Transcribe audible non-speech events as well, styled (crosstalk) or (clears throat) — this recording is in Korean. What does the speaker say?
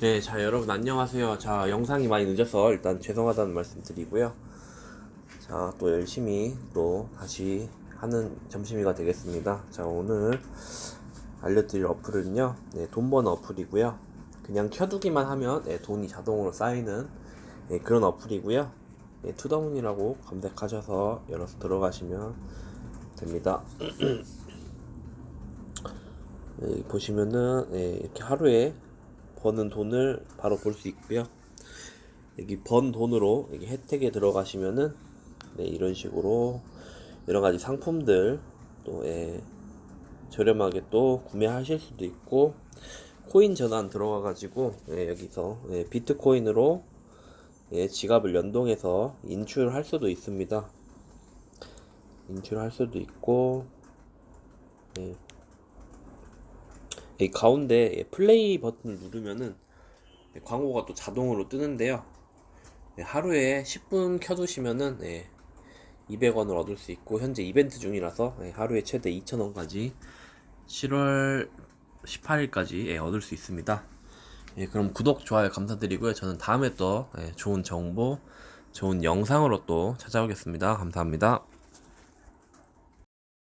네, 자 여러분 안녕하세요. 자 영상이 많이 늦어서 일단 죄송하다는 말씀 드리고요. 자 또 열심히 또 다시 하는 점심이가 되겠습니다. 자 오늘 알려드릴 어플은요, 네, 돈 버는 어플이고요. 그냥 켜두기만 하면 네, 돈이 자동으로 쌓이는 네, 그런 어플이고요. 네, 투더문이라고 검색하셔서 열어서 들어가시면 됩니다. (clears throat) 네, 보시면은 네, 이렇게 하루에 버는 돈을 바로 볼 수 있고요. 여기 번 돈으로 여기 혜택에 들어가시면은 네, 이런 식으로 여러 가지 상품들 또 예, 저렴하게 또 구매하실 수도 있고 코인 전환 들어가 가지고 예, 여기서 예, 비트코인으로 예, 지갑을 연동해서 인출할 수도 있습니다. 인출할 수도 있고 예, 이 가운데 예, 플레이 버튼을 누르면은 예, 광고가 또 자동으로 뜨는데요. 예, 하루에 10분 켜두시면은 예, 200원을 얻을 수 있고 현재 이벤트 중이라서 예, 하루에 최대 2,000원까지 7월 18일까지 예, 얻을 수 있습니다. 예, 그럼 구독, 좋아요 감사드리고요. 저는 다음에 또 예, 좋은 정보, 좋은 영상으로 또 찾아오겠습니다. 감사합니다.